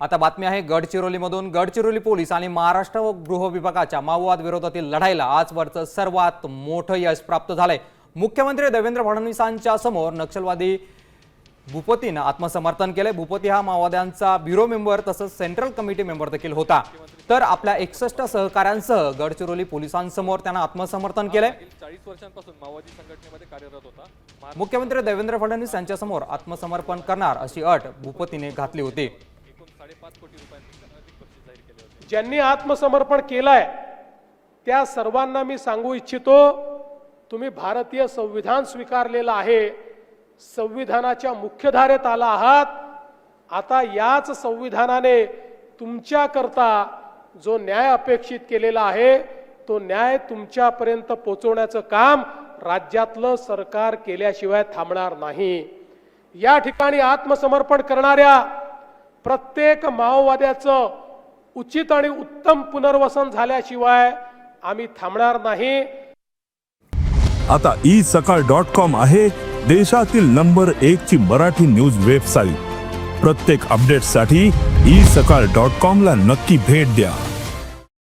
आता बातमी आहे गडचिरोलीमधून गडचिरोली पोलीस आणि महाराष्ट्र व गृह विभागाच्या माओवाद विरोधातील लढाईला आजवरचं सर्वात मोठं यश प्राप्त झालंय. मुख्यमंत्री देवेंद्र फडणवीसांच्या समोर नक्षलवादी भूपतीनं आत्मसमर्थन केलंय. भूपती हा माओवाद्यांचा ब्युरो मेंबर तसंच सेंट्रल कमिटी मेंबर देखील होता. तर आपल्या एकसष्ट सहकाऱ्यांसह गडचिरोली पोलिसांसमोर त्यांना आत्मसमर्थन केलंय. चाळीस वर्षांपासून माओवादी संघटनेमध्ये कार्यरत होता मुख्यमंत्री देवेंद्र फडणवीस यांच्यासमोर आत्मसमर्पण करणार अशी अट भूपतीने घातली होती. साडेपाच कोटी रुपयांपेक्षा जाहीर केले होते. ज्यांनी आत्मसमर्पण केलंय त्या सर्वांना मी सांगू इच्छितो तुम्ही भारतीय संविधान स्वीकारलेलं आहे संविधानाच्या मुख्यधारेत आला आहात आता याच संविधानाने तुमच्याकरता जो न्याय अपेक्षित केलेला आहे तो न्याय तुमच्यापर्यंत पोचवण्याचं काम राज्यातलं सरकार केल्याशिवाय थांबणार नाही. या ठिकाणी आत्मसमर्पण करणाऱ्या प्रत्येक माओवाद्याचं उचित आणि उत्तम पुनर्वसन झाल्याशिवाय आम्ही थांबणार नाही. आता ई सकाळ डॉट कॉम आहे देशातील नंबर एक ची मराठी न्यूज वेबसाईट प्रत्येक अपडेटसाठी ई सकाळ डॉट कॉम ला नक्की भेट द्या.